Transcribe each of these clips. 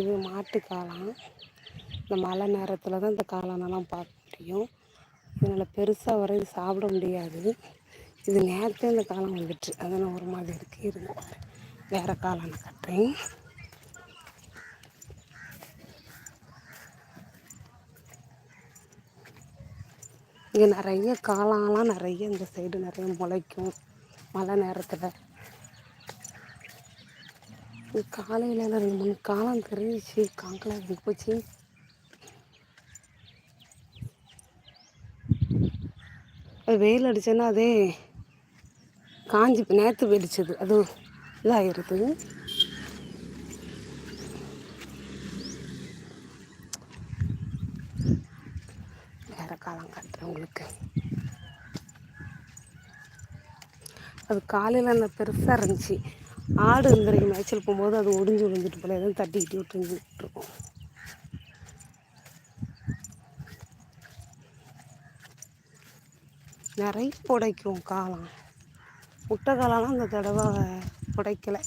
இது மாட்டு காளான். இந்த மழை நேரத்தில் தான் இந்த காளானெல்லாம் பார்க்க முடியும். இதனால் பெருசாக வர இது சாப்பிட முடியாது. இது நேரத்தே இந்த காளான் வந்துட்டு அதனால் ஒரு மாதிரி இருக்குது இருங்க வேறு காளான் கட்டுறேன். இங்கே நிறைய காளான்லாம் நிறைய இந்த சைடு நிறைய முளைக்கும். மழை நேரத்தில். காலையில் ரெண்டு மூணு காலம் தெரிஞ்சிச்சு காங்கலாம் எங்கே போச்சு. அது வெயில் அடிச்சேன்னா அதே காஞ்சி நேற்று வெடிச்சது. அது இதாகிருது வேறு காலம் காட்டுறேன் உங்களுக்கு. அது காலையில் அந்த பெருசாக இருந்துச்சு. ஆடு இருந்தரைக்கு மேய்ச்சல் போகும்போது அது ஒடிஞ்சு விழுந்துட்டு போல. எதுவும் தட்டிக்கிட்டு விட்டு இருக்கும். நிறைய புடைக்கும் காலம் முட்டை காலம்லாம் இந்த தடவை புடைக்கலை.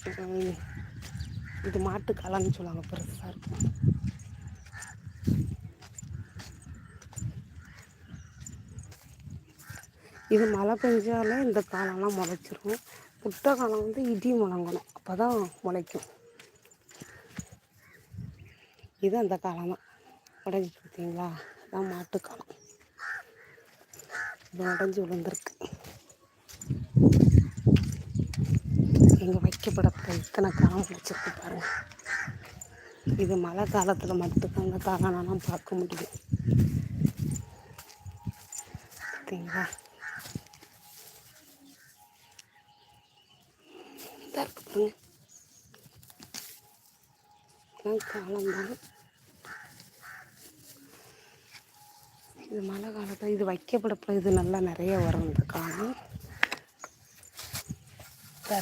இது மாட்டு காளான்னு சொல்லுவாங்க பெருசாக இருக்கும். இது மழை பெஞ்சாலே இந்த காலம்லாம் முளைச்சிரும். முட்டை காலம் வந்து இடி முழங்கணும். அப்போ தான் முளைக்கும். இது அந்த காலம் தான் உடஞ்சி பார்த்தீங்களா? அதான் மாட்டுக்காலம் இது உடஞ்சி விழுந்திருக்கு. எங்கள் வைக்கப்படத்தில் இத்தனை காலம் முடிச்சிருக்கு பாருங்கள் இது மழை காலத்தில் மட்டும்தான் அந்த காளானெல்லாம் பார்க்க முடியும். பார்த்தீங்களா? இதாக இருக்கு பாருங்க இதெல்லாம் காலம்தான் இது மழை காலத்தில் இது வைக்கப்படப்ப இது நல்லா நிறைய வரும் இந்த காலம் இதா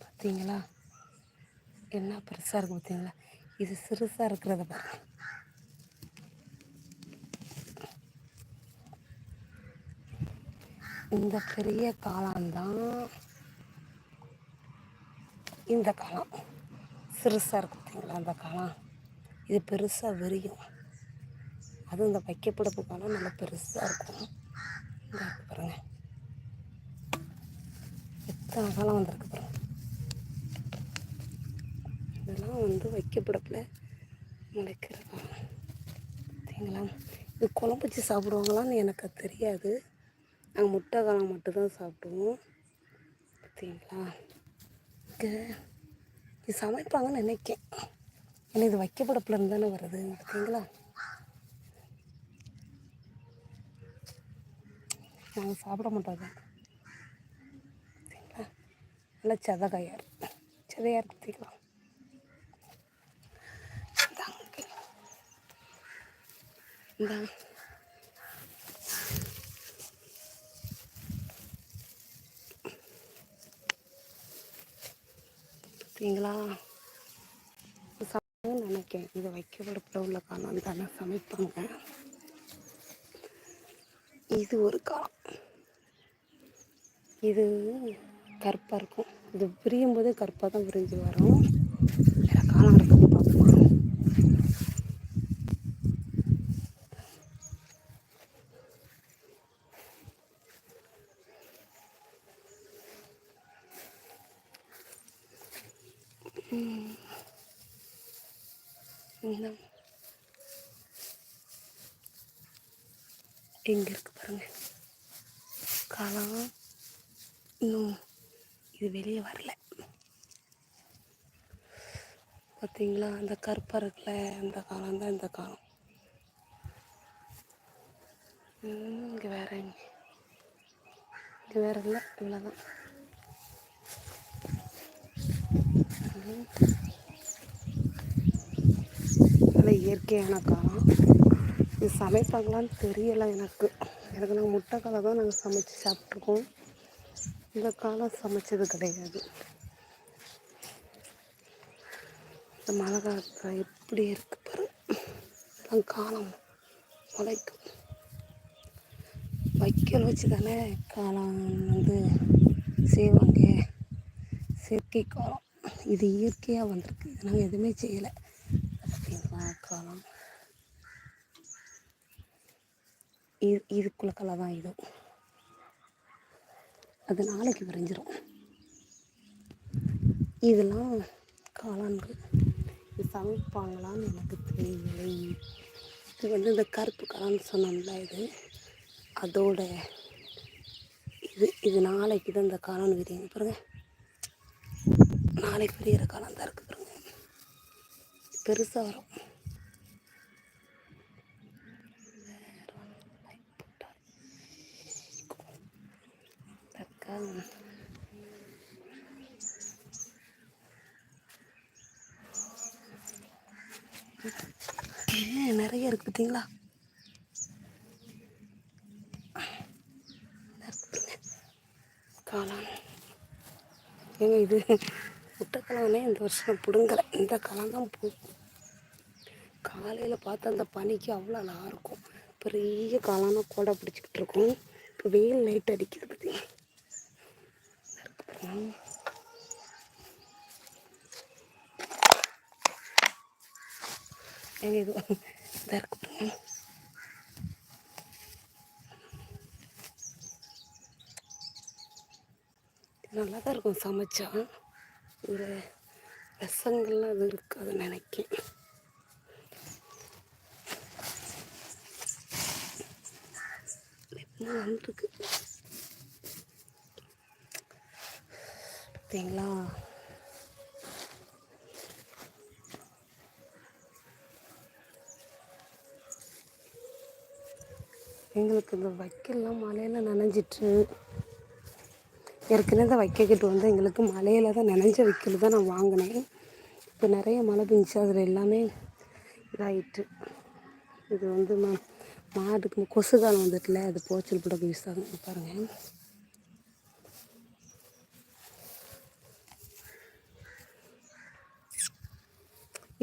பார்த்தீங்களா என்ன பெருசாக இருக்கு பார்த்தீங்களா இது சிறுசாக இருக்கிறத பாருங்கள் இந்த பெரிய காளான்தான். இந்த காளான். சிறுசாக இருக்கு பார்த்தீங்களா அந்த காளான்? இது பெருசாக விரியும் அதுவும் இந்த வைக்கப்பிடப்பு காலம் நல்லா பெருசாக இருக்கும். இந்த பாருங்க. எத்தனை காலம் வந்திருக்கு பாருங்க. இதெல்லாம் வந்து வைக்கப்பிடப்பில் முளைக்கிற காலம் பார்த்தீங்களா இது குழம்பு வச்சு சாப்பிடுவாங்களான்னு எனக்கு தெரியாது. நாங்கள் முட்டை காலம் மட்டும்தான் சாப்பிடுவோம். பார்த்தீங்களா இது சமைப்பாங்கன்னு நினைக்கேன். ஏன்னா இது வைக்கப்படப்பிலருந்து தானே வருது. பார்த்தீங்களா நாங்கள் சாப்பிட மாட்டோம் அதை. நல்லா சதகாயாக இருக்கு சதையாக பார்த்தீங்களா இந்தாங்க. இந்தாங்க. பார்த்தீங்களா சமையல் நினைக்கிறேன் இதை வைக்கப்படப்பில் உள்ள காலம் தானே சமைப்பாங்க. இது ஒரு காலம் இது கருப்பாக இருக்கும். இது விரியும் போது கருப்பாக தான் விரிஞ்சு வரும் வேறு காலம் இருக்குன்னு பார்ப்போம் இந்த எங்கே இருக்கு பாருங்கள் காலம் இன்னும் இது வெளியே வரல. பார்த்தீங்களா அந்த கருப்பாக இருக்குல்ல அந்த காலம் தான் இந்த காலம் இங்கே வேற எங்க இங்கே வேற இல்லை இவ்வளோதான் நல்ல இயற்கையான காலம் இது சமைப்பாங்களான்னு தெரியலை எனக்கு. எனக்கு நாங்கள் முட்டை தான் நாங்கள் சமைச்சு சாப்பிட்ருக்கோம் இந்த காலம் சமைச்சது கிடையாது. இந்த மழை காலத்தில் எப்படி இருக்கு பாரு. அதான் காலம். முளைக்கும் வைக்கல் வச்சு தானே காலம் வந்து செய்வாங்க. செயற்கை காலம். இது இயற்கையாக வந்திருக்கு. நாங்கள் எதுவுமே செய்யலை. பார்க்கலாம் இது இதுக்குள்ள கலை தான் இது. அது நாளைக்கு விரைஞ்சிரும். இதெல்லாம் காளான்கள். இது சமைப்பாங்களான்னு எனக்கு தெரியலை. இது வந்து இந்த கருப்பு காளான்னு சொன்னோம்ல இது. அதோட இது இது நாளைக்கு தான் இந்த காளான் விரியுங்க பாருங்க. நாளைக்கு விரியிற காளான் தான் இருக்குது பெருசாக வரும். தக்கா ஏன் நிறைய இருக்கு பார்த்தீங்களா காளான் ஏங்க இது? முட்டை இந்த வருஷம் பிடுங்கலை. இந்த காளான் தான் பூக்கும் காலையில் பார்த்தா அந்த பனிக்கு அவ்வளோ நல்லா இருக்கும் பெரிய காலான கோடை பிடிச்சிக்கிட்டு இருக்கும். இப்போ வெயில் லைட் அடிக்குது பார்த்தீங்க ஏங்க இது? இதாக இருக்கு. நல்லா தான் இருக்கும் சமைச்சா. ஒரு ரசங்கள்லாம் அது இருக்காது நினைக்கிறேன். வந்துருக்கு. பார்த்தீங்களா எங்களுக்கு இந்த வைக்கல்லாம் மழையில் நனைஞ்சிட்டு ஏற்கனவே இந்த வைக்கக்கிட்டு வந்து எங்களுக்கு மழையில் தான் நனைஞ்ச வைக்கல் தான் நான் வாங்கினேன். இப்போ நிறைய மழை பெஞ்சிச்சு. அதில் எல்லாமே இதாகிட்டு இது வந்து மா மாட்டுக்கு கொசு காலம் வந்துட்டுல. அது போச்சல் போட யூஸ் ஆகும். பாருங்கள்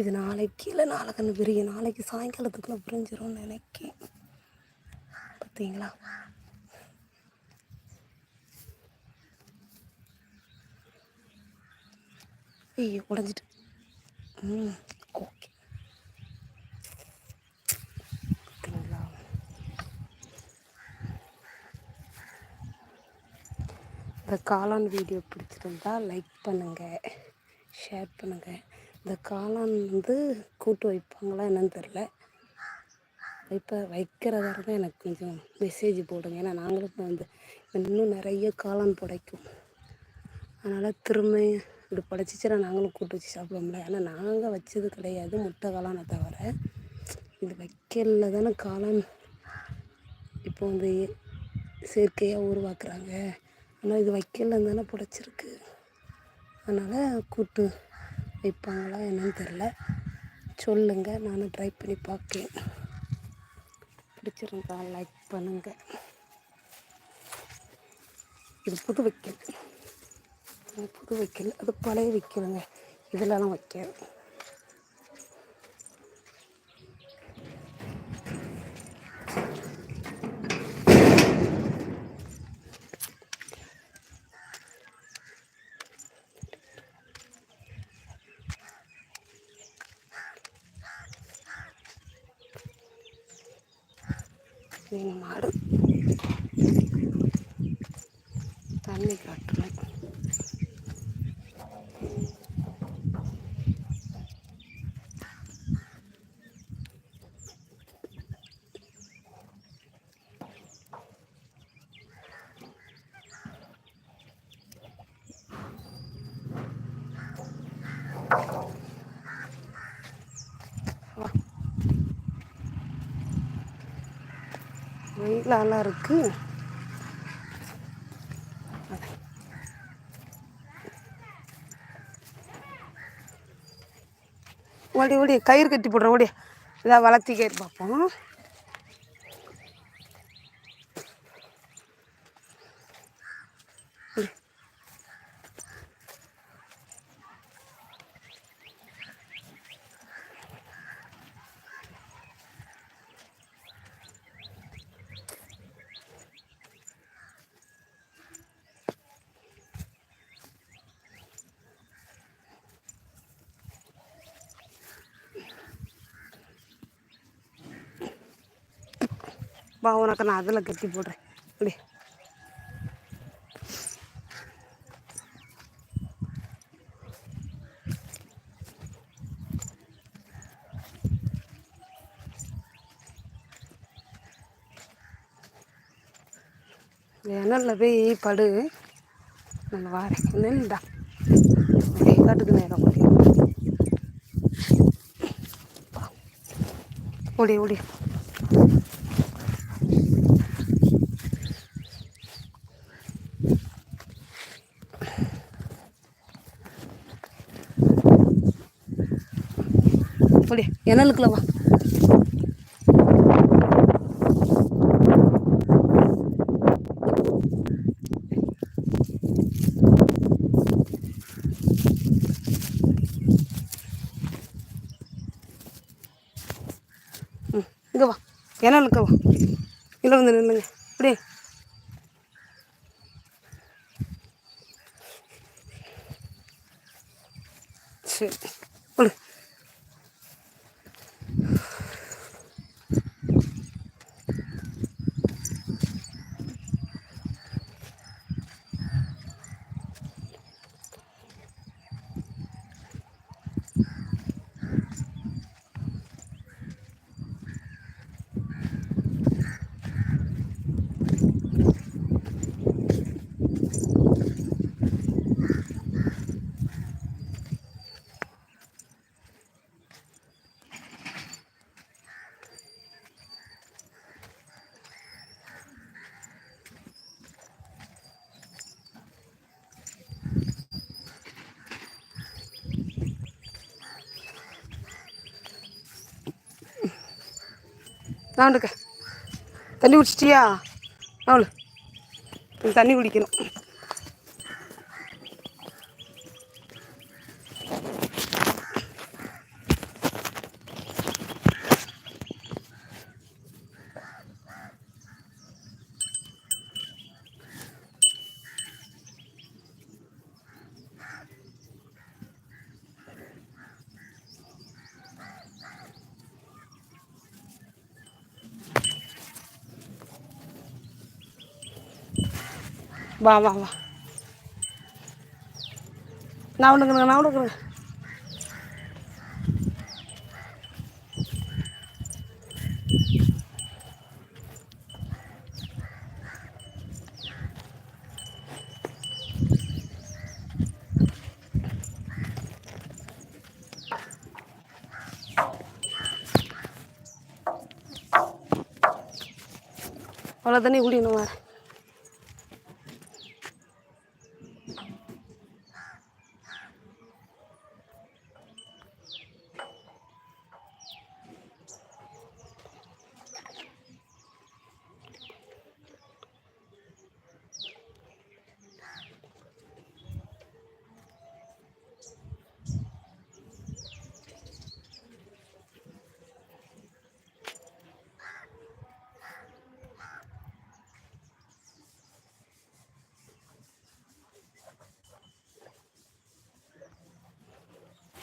இது நாளைக்கு இல்லை நாளைக்கு விரிய நாளைக்கு சாயங்காலத்துக்குள்ளே விரிஞ்சிரும்னு நினைக்கேன். பார்த்தீங்களா ஐயோ உடஞ்சிட்டு. ம் ஓகே இந்த காளான் வீடியோ பிடிச்சிருந்தா லைக் பண்ணுங்கள் ஷேர் பண்ணுங்கள் இந்த காளான் வந்து கூட்டு வைப்பாங்களா என்னன்னு தெரில இப்போ வைக்கிறதா இருந்தால் எனக்கு கொஞ்சம் மெசேஜ் போடுங்க. ஏன்னா நாங்களும் வந்து இன்னும் நிறைய காளான் புடைக்கும். அதனால் திரும்ப இப்படி புடைச்சிச்சுன்னா நாங்களும் கூட்டு வச்சு சாப்பிடுவோம்ல. ஆனால் நாங்கள் வச்சது கிடையாது முட்டை காளானை தவிர. இது வைக்கல தானே காளான். இப்போ வந்து செயற்கையாக உருவாக்குறாங்க. ஆனால் இது வைக்கலன்னு தானே புடைச்சிருக்கு. அதனால் கூட்டு வைப்பாங்களா என்னன்னு தெரில சொல்லுங்கள் நானும் ட்ரை பண்ணி பார்க்கேன். பிடிச்சிருந்தா லைக் பண்ணுங்கள் இது புது வைக்கல். இது புது வைக்கல் அது பழைய வைக்கலுங்க இதிலலாம் வைக்காது மாடு தண்ணி காட்டுறேன் நல்லா இருக்கு. ஓடி ஓடி கயிறு கட்டி போடுறேன் ஓடி. இதாக வளர்த்தி கயிறு பார்ப்போம் வா உனக்கு நான் அதில் கட்டி போடுறேன். அப்படி. இணல்ல போய் படு. நான் வாரேன். நின்றுடா காட்டுக்கு நேரம் ஓடி ஓடி. ஓடி இணலுக்குள்ள வா ம் இங்கே வா இணலுக்கு வா இல்லை வந்து நில்லுங்க இப்படி சரி நான் நாண்டுக்க தண்ணி குடிச்சிட்டியா? அவளு தண்ணி குடிக்கணும். வா வா வா. நான் விடுக்கிறேன் நான் விடுக்கிறேன் அவ்வளோ தண்ணி குடிக்கணும் வேறு.